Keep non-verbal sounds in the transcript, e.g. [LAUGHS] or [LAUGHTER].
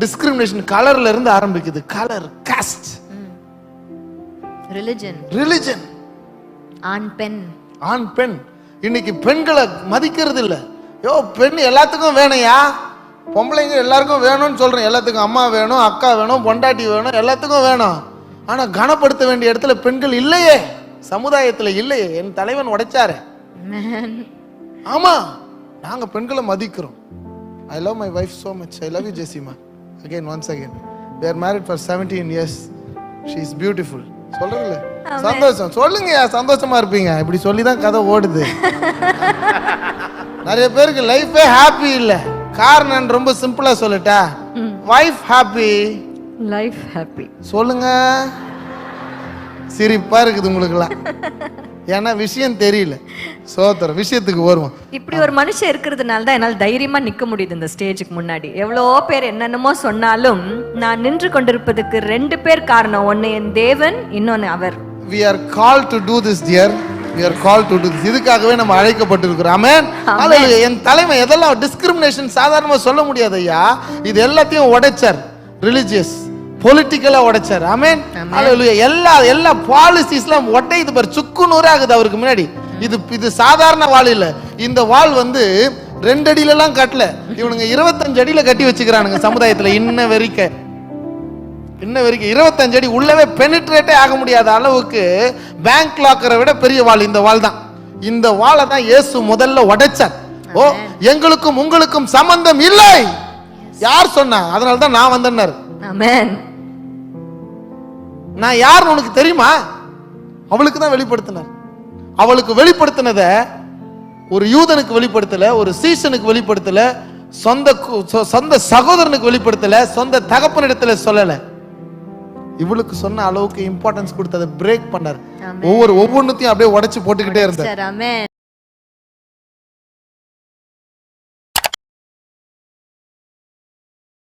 Discrimination கலர்ல இருந்து ஆரம்பிக்குது. கலர் காஸ்ட் ரிலிஜன் ரிலிஜன் ஆண் பெண் ஆண் பெண் இன்னைக்கு பெண்களை மதிக்கிறது இல்ல. யோ பெண் எல்லாத்துக்கும் வேணும்யா? பொம்பளைங்க எல்லாருக்கும் வேணும்னு சொல்றேன். எல்லாத்துக்கும் அம்மா வேணும் அக்கா வேணும் பொண்டாட்டி வேணும் எல்லாத்துக்கும் வேணும். ஆனா கனப்படுத்த வேண்டிய இடத்துல பெண்கள் இல்லையே. சமுதாயத்துல இல்லையே. என் தலைவன் உடைச்சாரு. ஆமா. நாங்க பெண்களை மதிக்கிறோம். I love my wife so much I love you Jasima again once again we are married for 17 years she is beautiful. சொல்றீங்களே சந்தோஷம். சொல்லுங்கய்யா சந்தோஷமா இருப்பீங்க. இப்படி சொல்லி தான் கதை ஓடுது. [LAUGHS] நிறைய பேருக்கு லைஃபே ஹாப்பி இல்ல. காரணம் ரொம்ப சிம்பிளா சொல்லட்டா வைஃப் ஹாப்பி லைஃப் ஹாப்பி சொல்லுங்க. சிரிப்பா இருக்குது உங்களுக்குலாம் [LAUGHS] ஏன்னா விஷயம் தெரியல. சோத்திரம் விஷயத்துக்கு வருவோம். இப்படி ஒரு மனுஷன் இருக்கிறதுனால தான் என்னால் தைரியமா நிக்க முடியுது இந்த ஸ்டேஜுக்கு முன்னாடி. எவ்வளோ பேர் என்னென்னமோ சொன்னாலும் நான் நின்று கொண்டிருப்பதுக்கு ரெண்டு பேர் காரணம். ஒன்னு என் தேவன் இன்னொன்னு அவர். We are called to do this dear. We are called to do this. இதுக்காகவே நம்ம அழைக்கப்பட்டிருக்கிறோம். ஆமென். என் தலைமை எதெல்லாம் டிஸ்கிரிமினேஷன் சாதாரணமா சொல்ல முடியாது ஐயா. இது எல்லாத்தையும் உடைச்சார். ரிலிஜியஸ் பொலிட்டிக்கலா உடைச்சார். ஆமென் Hallelujah. எல்லா எல்லா பாலிசிஸ்லாம் உடையுது பாரு. சுக்கு நூறாகுது அவருக்கு முன்னாடி. இது இது சாதாரண வாள் இல்ல. இந்த வாள் வந்து ரெண்டு அடியில எல்லாம் கட்டல. இவனுங்க இருபத்தஞ்சு அடியில கட்டி வச்சுக்கிறானுங்க சமுதாயத்துல. இன்ன வரைக்கும் இன்ன வரைக்கும் இருபத்தஞ்சு அடி உள்ளவே பெனிட்ரேட்டே ஆக முடியாத அளவுக்கு பேங்க் லாக்கரை விட பெரிய வாள் இந்த வாள் தான். இந்த வாளை தான் இயேசு முதல்ல உடைச்சார். ஓ எங்களுக்கும் உங்களுக்கும் சம்பந்தம் இல்லை. யார் சொன்னா? அதனால தான் நான் வந்தேன்னாரு. ஆமென் நான் யாருன்னு உனக்கு தெரியுமா? அவளுக்கு தான் வெளிப்படுத்தினார். அவளுக்கு வெளிப்படுத்தினத ஒரு யூதனுக்கு வெளிப்படுத்தல ஒரு சீசனுக்கு வெளிப்படுத்தல சொந்த சொந்த சகோதரனுக்கு வெளிப்படுத்தல சொந்த தகப்பனிடத்துல சொல்லல. இவளுக்கு சொன்ன அளவுக்கு இம்பார்ட்டன்ஸ் கொடுத்து அதை பிரேக் பண்ணார். ஒவ்வொரு ஒவ்வொன்றுத்தையும் அப்படியே உடைச்சு போட்டுக்கிட்டே இருந்தார்.